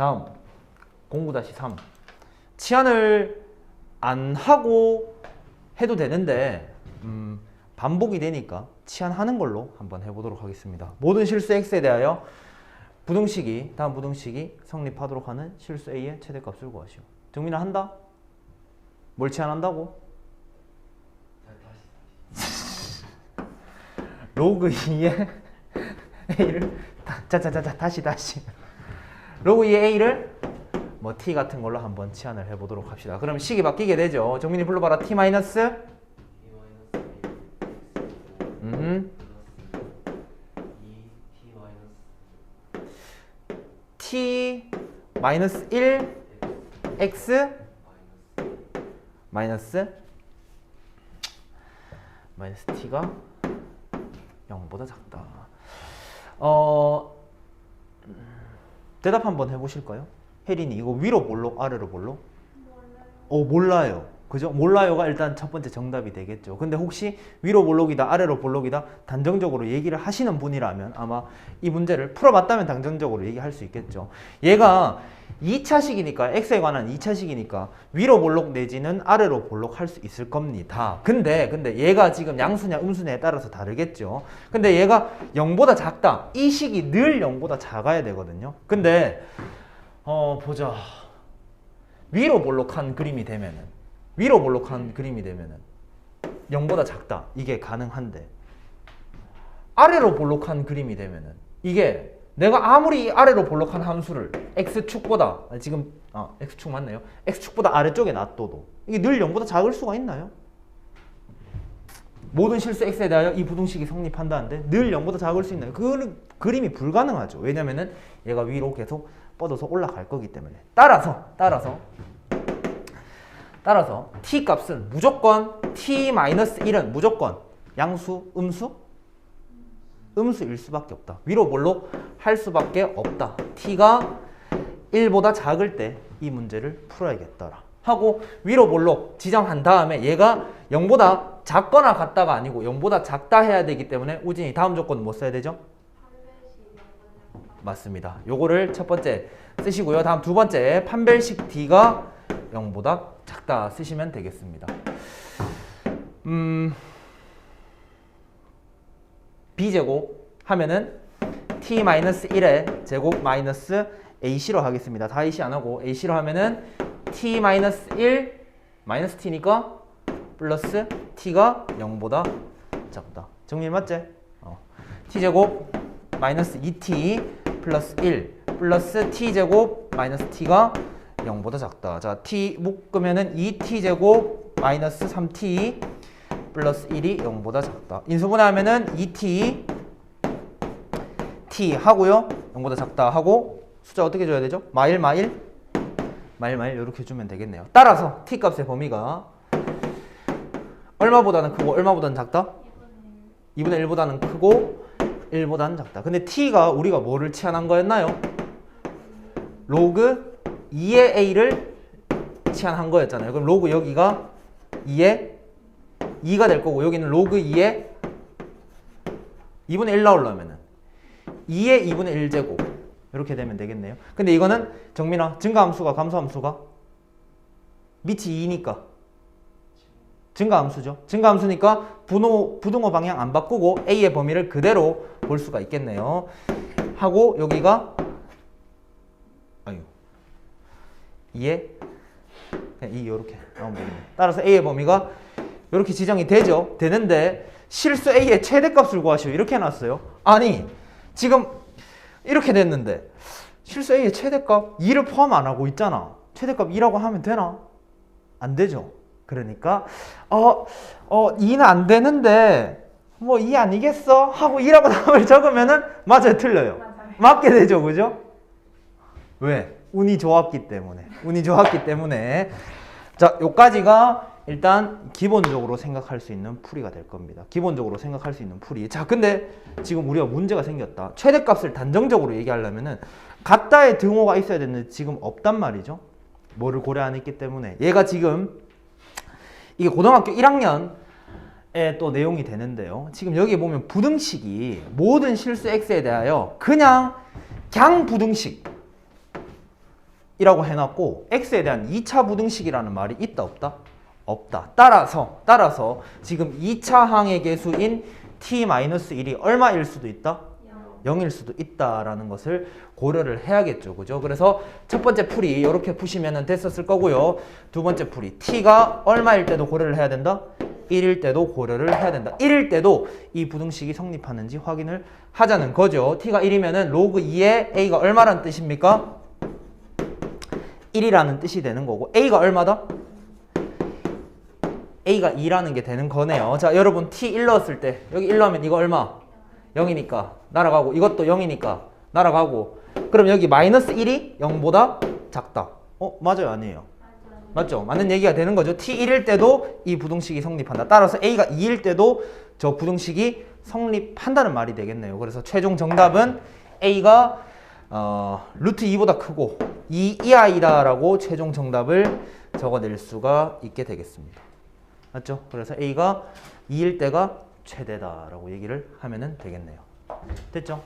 다음 09-3 치안을 안 하고 해도 되는데 음, 반복이 되니까 치안하는 걸로 한번 해보도록 하겠습니다. 모든 실수 x에 대하여 부등식이 다음 부등식이 성립하도록 하는 실수 a의 최대값을 구하시오. 정민아 한다? 뭘 치안한다고? 로그 2의 a를 자자자자 다시 다시 로그 2의 a를 뭐 t 같은 걸로 한번 치환을 해보도록 합시다. 그럼 식이 바뀌게 되죠. 정민이 불러봐라 t 마이너스 음 t 마이너스 1 x 마이너스 마이너스 t가 0보다 작다. 어 대답 한번 해보실까요? 혜린이 이거 위로 볼록 아래로 볼록? 어 몰라요. 그죠? 몰라요가 일단 첫 번째 정답이 되겠죠. 근데 혹시 위로 볼록이다 아래로 볼록이다 단정적으로 얘기를 하시는 분이라면 아마 이 문제를 풀어봤다면 단정적으로 얘기할 수 있겠죠. 얘가 2차식이니까 x에 관한 2차식이니까 위로 볼록 내지는 아래로 볼록 할 수 있을 겁니다. 근데 근데 얘가 지금 양수냐 음수냐에 따라서 다르겠죠. 근데 얘가 0보다 작다. 이 식이 늘 0보다 작아야 되거든요. 근데 어 보자. 위로 볼록한 그림이 되면은 위로 볼록한 그림이 되면은 0보다 작다. 이게 가능한데 아래로 볼록한 그림이 되면은 이게 내가 아무리 이 아래로 볼록한 함수를 x축보다 아, 지금 아, x축 맞네요. x축보다 아래쪽에 놔둬도 이게 늘 0보다 작을 수가 있나요? 모든 실수 x에 대하여 이 부등식이 성립한다는데 늘 0보다 작을 수 있나요? 그 그림이 불가능하죠. 왜냐면은 얘가 위로 계속 뻗어서 올라갈 거기 때문에. 따라서 따라서 따라서 t 값은 무조건 t-1은 무조건 양수, 음수? 음수일 수밖에 없다. 위로 볼록 할 수밖에 없다. t가 1보다 작을 때 이 문제를 풀어야겠더라. 하고 위로 볼록 지정한 다음에 얘가 0보다 작거나 같다가 아니고 0보다 작다 해야 되기 때문에 우진이 다음 조건은 뭐 써야 되죠? 맞습니다. 요거를 첫 번째 쓰시고요. 다음 두 번째 판별식 D가 0보다 작다 쓰시면 되겠습니다. 음, B제곱 하면은 T-1의 제곱 마이너스 AC로 하겠습니다. 다 AC 안 하고 AC로 하면은 T-1 마이너스 T니까 플러스 T가 0보다 작다. 정리 맞지? 어. T제곱 마이너스 2T 플러스 1 플러스 T제곱 마이너스 T가 0보다 작다. 자, T 묶으면은 2T제곱 마이너스 3T 플러스 1이 0보다 작다. 인수분해하면은 2T T 하고요. 0보다 작다 하고 숫자 어떻게 줘야 되죠? 마일 마일 마일 마일 이렇게 주면 되겠네요. 따라서 T 값의 범위가 얼마보다는 크고 얼마보다는 작다? 2분의 1보다는 크고 1보다는 작다. 근데 t가 우리가 뭐를 치환한 거였나요? 로그 2의 a를 치환한 거였잖아요. 그럼 로그 여기가 2의 2가 될 거고 여기는 로그 2의 2분의 1 나오려면은 2의 2분의 1제곱 이렇게 되면 되겠네요. 근데 이거는 정민아 증가함수가 감소함수가 밑이 2니까 증가함수죠. 증가함수니까 분호, 부등호 방향 안 바꾸고 A의 범위를 그대로 볼 수가 있겠네요. 하고 여기가 아유 2에 그냥 2 이렇게 나오면 되겠네요. 따라서 A의 범위가 이렇게 지정이 되죠. 되는데 실수 A의 최대값을 구하시오. 이렇게 해놨어요. 아니 지금 이렇게 됐는데 실수 A의 최대값 2를 포함 안 하고 있잖아. 최대값 2라고 하면 되나? 안 되죠. 그러니까 어, 어 2는 안 되는데 뭐 2 아니겠어? 하고 2라고 답을 적으면은 맞아요, 틀려요. 맞아요. 맞게 되죠, 그죠? 왜? 운이 좋았기 때문에. 운이 좋았기 때문에. 자, 요까지가 일단 기본적으로 생각할 수 있는 풀이가 될 겁니다. 기본적으로 생각할 수 있는 풀이. 자, 근데 지금 우리가 문제가 생겼다. 최대값을 단정적으로 얘기하려면은 같다의 등호가 있어야 되는데 지금 없단 말이죠. 뭐를 고려 안 했기 때문에. 얘가 지금 이게 고등학교 1학년에 또 내용이 되는데요. 지금 여기 보면 부등식이 모든 실수 x에 대하여 그냥 강 부등식 이라고 해놨고 x에 대한 2차 부등식이라는 말이 있다 없다? 없다. 따라서 따라서 지금 2차 항의 개수인 t-1이 얼마일 수도 있다? 0 일 수도 있다라는 것을 고려를 해야겠죠. 그죠? 그래서 첫 번째 풀이 이렇게 푸시면 됐었을 거고요. 두 번째 풀이 t가 얼마일 때도 고려를 해야 된다? 1일 때도 고려를 해야 된다. 1일 때도 이 부등식이 성립하는지 확인을 하자는 거죠. t가 1이면 은 로그 2에 a가 얼마란 뜻입니까? 1이라는 뜻이 되는 거고 a가 얼마다? a가 2라는 게 되는 거네요. 자, 여러분 t 1 넣었을 때 여기 1 넣으면 이거 얼마? 0이니까 날아가고 이것도 0이니까 날아가고 그럼 여기 마이너스 1이 0보다 작다. 어, 맞아요, 아니에요? 맞죠? 맞는 얘기가 되는 거죠. t 1일 때도 이 부등식이 성립한다. 따라서 a가 2일 때도 저 부등식이 성립한다는 말이 되겠네요. 그래서 최종 정답은 a가 어, 루트 2보다 크고 2 이하이다라고 최종 정답을 적어낼 수가 있게 되겠습니다. 맞죠? 그래서 a가 2일 때가 최대다라고 얘기를 하면 되겠네요. 됐죠?